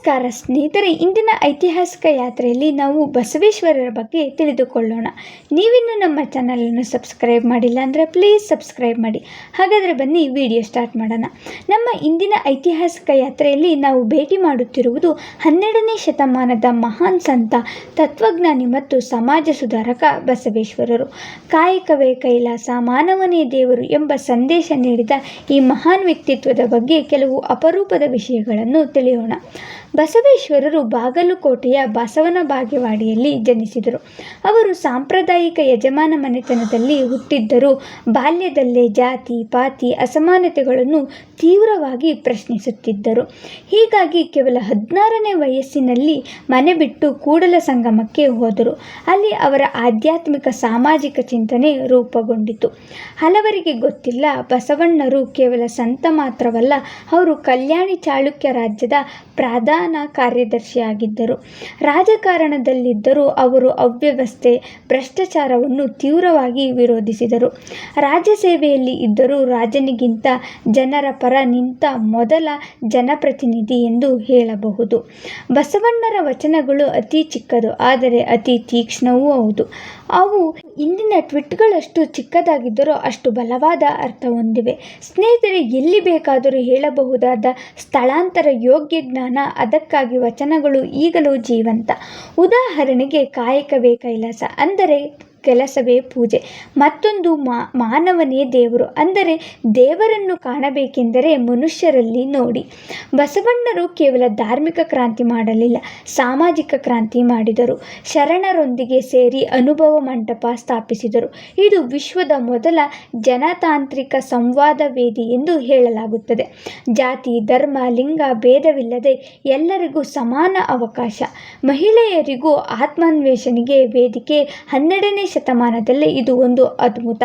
ನಮಸ್ಕಾರ ಸ್ನೇಹಿತರೆ, ಇಂದಿನ ಐತಿಹಾಸಿಕ ಯಾತ್ರೆಯಲ್ಲಿ ನಾವು ಬಸವೇಶ್ವರರ ಬಗ್ಗೆ ತಿಳಿದುಕೊಳ್ಳೋಣ. ನೀವಿನ್ನೂ ನಮ್ಮ ಚಾನಲನ್ನು ಸಬ್ಸ್ಕ್ರೈಬ್ ಮಾಡಿಲ್ಲ ಅಂದರೆ ಪ್ಲೀಸ್ ಸಬ್ಸ್ಕ್ರೈಬ್ ಮಾಡಿ. ಹಾಗಾದರೆ ಬನ್ನಿ ವಿಡಿಯೋ ಸ್ಟಾರ್ಟ್ ಮಾಡೋಣ. ನಮ್ಮ ಇಂದಿನ ಐತಿಹಾಸಿಕ ಯಾತ್ರೆಯಲ್ಲಿ ನಾವು ಭೇಟಿ ಮಾಡುತ್ತಿರುವುದು ಹನ್ನೆರಡನೇ ಶತಮಾನದ ಮಹಾನ್ ಸಂತ, ತತ್ವಜ್ಞಾನಿ ಮತ್ತು ಸಮಾಜ ಸುಧಾರಕ ಬಸವೇಶ್ವರರು. ಕಾಯಕವೇ ಕೈಲಾಸ, ಮಾನವನೇ ದೇವರು ಎಂಬ ಸಂದೇಶ ನೀಡಿದ ಈ ಮಹಾನ್ ವ್ಯಕ್ತಿತ್ವದ ಬಗ್ಗೆ ಕೆಲವು ಅಪರೂಪದ ವಿಷಯಗಳನ್ನು ತಿಳಿಯೋಣ. ಬಸವೇಶ್ವರರು ಬಾಗಲಕೋಟೆಯ ಬಸವನ ಬಾಗೇವಾಡಿಯಲ್ಲಿ ಜನಿಸಿದರು. ಅವರು ಸಾಂಪ್ರದಾಯಿಕ ಯಜಮಾನ ಮನೆತನದಲ್ಲಿ ಹುಟ್ಟಿದ್ದರೂ. ಬಾಲ್ಯದಲ್ಲೇ ಜಾತಿ, ಪಾತಿ, ಅಸಮಾನತೆಗಳನ್ನು ತೀವ್ರವಾಗಿ ಪ್ರಶ್ನಿಸುತ್ತಿದ್ದರು. ಹೀಗಾಗಿ ಕೇವಲ ಹದಿನಾರನೇ ವಯಸ್ಸಿನಲ್ಲಿ ಮನೆ ಬಿಟ್ಟು ಕೂಡಲ ಸಂಗಮಕ್ಕೆ ಹೋದರು. ಅಲ್ಲಿ ಅವರ ಆಧ್ಯಾತ್ಮಿಕ ಸಾಮಾಜಿಕ ಚಿಂತನೆ ರೂಪುಗೊಂಡಿತು. ಹಲವರಿಗೆ ಗೊತ್ತಿಲ್ಲ, ಬಸವಣ್ಣರು ಕೇವಲ ಸಂತ ಮಾತ್ರವಲ್ಲ, ಅವರು ಕಲ್ಯಾಣಿ ಚಾಳುಕ್ಯ ರಾಜ್ಯದ ಪ್ರಧಾನ ಕಾರ್ಯದರ್ಶಿಯಾಗಿದ್ದರು. ರಾಜಕಾರಣದಲ್ಲಿದ್ದರೂ ಅವರು ಅವ್ಯವಸ್ಥೆ, ಭ್ರಷ್ಟಾಚಾರವನ್ನು ತೀವ್ರವಾಗಿ ವಿರೋಧಿಸಿದರು. ರಾಜ್ಯ ಸೇವೆಯಲ್ಲಿ ಇದ್ದರೂ ರಾಜನಿಗಿಂತ ಜನರ ಪರ ನಿಂತ ಮೊದಲ ಜನಪ್ರತಿನಿಧಿ ಎಂದು ಹೇಳಬಹುದು. ಬಸವಣ್ಣರ ವಚನಗಳು ಅತಿ ಚಿಕ್ಕದು, ಆದರೆ ಅತಿ ತೀಕ್ಷ್ಣವೂ ಹೌದು. ಅವು ಇಂದಿನ ಟ್ವಿಟ್ಗಳಷ್ಟು ಚಿಕ್ಕದಾಗಿದ್ದರೂ ಅಷ್ಟು ಬಲವಾದ ಅರ್ಥ ಹೊಂದಿವೆ. ಸ್ನೇಹಿತರೆ, ಎಲ್ಲಿ ಬೇಕಾದರೂ ಹೇಳಬಹುದಾದ ಸ್ಥಳಾಂತರ ಯೋಗ್ಯ ಜ್ಞಾನ, ಅದಕ್ಕಾಗಿ ವಚನಗಳು ಈಗಲೂ ಜೀವಂತ. ಉದಾಹರಣೆಗೆ ಕಾಯಕವೇ ಕೈಲಾಸ. ಅಂದರೆ ಕೆಲಸವೇ ಪೂಜೆ. ಮತ್ತೊಂದು ಮಾನವನೇ ದೇವರು. ಅಂದರೆ ದೇವರನ್ನು ಕಾಣಬೇಕೆಂದರೆ ಮನುಷ್ಯರಲ್ಲಿ ನೋಡಿ. ಬಸವಣ್ಣರು ಕೇವಲ ಧಾರ್ಮಿಕ ಕ್ರಾಂತಿ ಮಾಡಲಿಲ್ಲ, ಸಾಮಾಜಿಕ ಕ್ರಾಂತಿ ಮಾಡಿದರು. ಶರಣರೊಂದಿಗೆ ಸೇರಿ ಅನುಭವ ಮಂಟಪ ಸ್ಥಾಪಿಸಿದರು. ಇದು ವಿಶ್ವದ ಮೊದಲ ಜನತಾಂತ್ರಿಕ ಸಂವಾದ ವೇದಿ ಎಂದು ಹೇಳಲಾಗುತ್ತದೆ. ಜಾತಿ, ಧರ್ಮ, ಲಿಂಗ ಭೇದವಿಲ್ಲದೆ ಎಲ್ಲರಿಗೂ ಸಮಾನ ಅವಕಾಶ. ಮಹಿಳೆಯರಿಗೂ ಆತ್ಮಾನ್ವೇಷಣೆಗೆ ವೇದಿಕೆ ಹನ್ನೆರಡನೇ ಶತಮಾನದಲ್ಲೇ ಇದು ಒಂದು ಅದ್ಭುತ.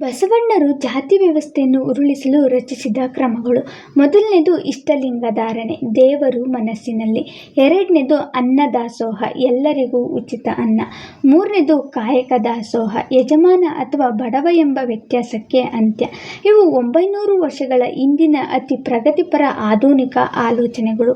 ಬಸವಣ್ಣರು ಜಾತಿ ವ್ಯವಸ್ಥೆಯನ್ನು ಉರುಳಿಸಲು ರಚಿಸಿದ ಕ್ರಮಗಳು. ಮೊದಲನೇದು ಇಷ್ಟಲಿಂಗ ಧಾರಣೆ. ದೇವರು ಮನಸ್ಸಿನಲ್ಲಿ. ಎರಡನೇದು ಅನ್ನದಾಸೋಹ ಎಲ್ಲರಿಗೂ ಉಚಿತ ಅನ್ನ. ಮೂರನೇದು ಕಾಯಕ ದಾಸೋಹ. ಯಜಮಾನ ಅಥವಾ ಬಡವ ಎಂಬ ವ್ಯತ್ಯಾಸಕ್ಕೆ ಅಂತ್ಯ. ಇವು ಒಂಬೈನೂರು ವರ್ಷಗಳ ಇಂದಿನ ಅತಿ ಪ್ರಗತಿಪರ ಆಧುನಿಕ ಆಲೋಚನೆಗಳು.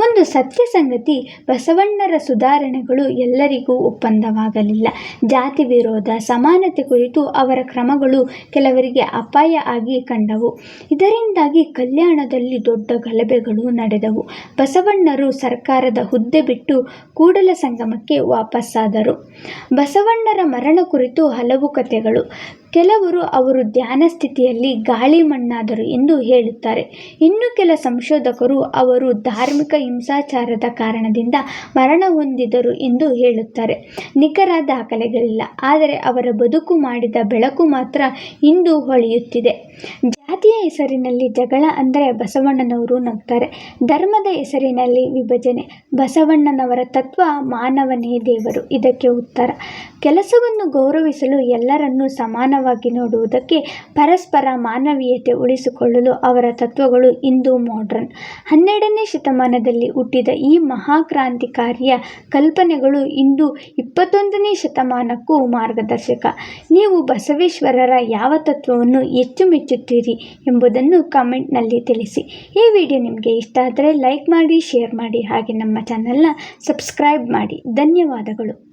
ಒಂದು ಸತ್ಯ ಸಂಗತಿ, ಬಸವಣ್ಣರ ಸುಧಾರಣೆಗಳು ಎಲ್ಲರಿಗೂ ಒಪ್ಪಂದವಾಗಲಿಲ್ಲ. ಜಾತಿ ವಿರೋಧ, ಸಮಾನತೆ ಕುರಿತು ಅವರ ಕ್ರಮಗಳು ಕೆಲವರಿಗೆ ಅಪಾಯ ಆಗಿ ಕಂಡವು. ಇದರಿಂದಾಗಿ ಕಲ್ಯಾಣದಲ್ಲಿ ದೊಡ್ಡ ಗಲಭೆಗಳು ನಡೆದವು. ಬಸವಣ್ಣರು ಸರ್ಕಾರದ ಹುದ್ದೆ ಬಿಟ್ಟು ಕೂಡಲ ಸಂಗಮಕ್ಕೆ ವಾಪಸ್ಸಾದರು. ಬಸವಣ್ಣರ ಮರಣ ಕುರಿತು ಹಲವು ಕಥೆಗಳು. ಕೆಲವರು ಅವರು ಧ್ಯಾನ ಸ್ಥಿತಿಯಲ್ಲಿ ಗಾಳಿ ಮಣ್ಣಾದರು ಎಂದು ಹೇಳುತ್ತಾರೆ. ಇನ್ನು ಕೆಲ ಸಂಶೋಧಕರು ಅವರು ಧಾರ್ಮಿಕ ಹಿಂಸಾಚಾರದ ಕಾರಣದಿಂದ ಮರಣ ಹೊಂದಿದರು ಎಂದು ಹೇಳುತ್ತಾರೆ. ನಿಖರ ದಾಖಲೆಗಳಿಲ್ಲ, ಆದರೆ ಅವರ ಬದುಕು ಮಾಡಿದ ಬೆಳಕು ಮಾತ್ರ ಇಂದು ಹೊಳೆಯುತ್ತಿದೆ. ಜಾತಿಯ ಹೆಸರಿನಲ್ಲಿ ಜಗಳ ಅಂದರೆ ಬಸವಣ್ಣನವರು ನಗ್ತಾರೆ ಧರ್ಮದ ಹೆಸರಿನಲ್ಲಿ ವಿಭಜನೆ, ಬಸವಣ್ಣನವರ ತತ್ವ ಮಾನವನೇ ದೇವರು. ಇದಕ್ಕೆ ಉತ್ತರ, ಕೆಲಸವನ್ನು ಗೌರವಿಸಲು ಎಲ್ಲರನ್ನೂ ಸಮಾನವಾಗಿ ನೋಡುವುದಕ್ಕೆ ಪರಸ್ಪರ ಮಾನವೀಯತೆ ಉಳಿಸಿಕೊಳ್ಳಲು ಅವರ ತತ್ವಗಳು ಇಂದು ಮಾಡ್ರನ್ ಹನ್ನೆರಡನೇ ಶತಮಾನದಲ್ಲಿ ಹುಟ್ಟಿದ ಈ ಮಹಾಕ್ರಾಂತಿಕಾರಿಯ ಕಲ್ಪನೆಗಳು ಇಂದು ಇಪ್ಪತ್ತೊಂದನೇ ಶತಮಾನಕ್ಕೂ ಮಾರ್ಗದರ್ಶಕ. ನೀವು ಬಸವೇಶ್ವರರ ಯಾವ ತತ್ವವನ್ನು ಹೆಚ್ಚು ಮೆಚ್ಚುತ್ತೀರಿ? ಎಂಬುದನ್ನು ಕಾಮೆಂಟ್ನಲ್ಲಿ ತಿಳಿಸಿ. ಈ ವಿಡಿಯೋ ನಿಮಗೆ ಇಷ್ಟ ಆದರೆ ಲೈಕ್ ಮಾಡಿ, ಶೇರ್ ಮಾಡಿ ಹಾಗೆ ನಮ್ಮ ಚಾನಲ್ನ ಸಬ್ಸ್ಕ್ರೈಬ್ ಮಾಡಿ. ಧನ್ಯವಾದಗಳು.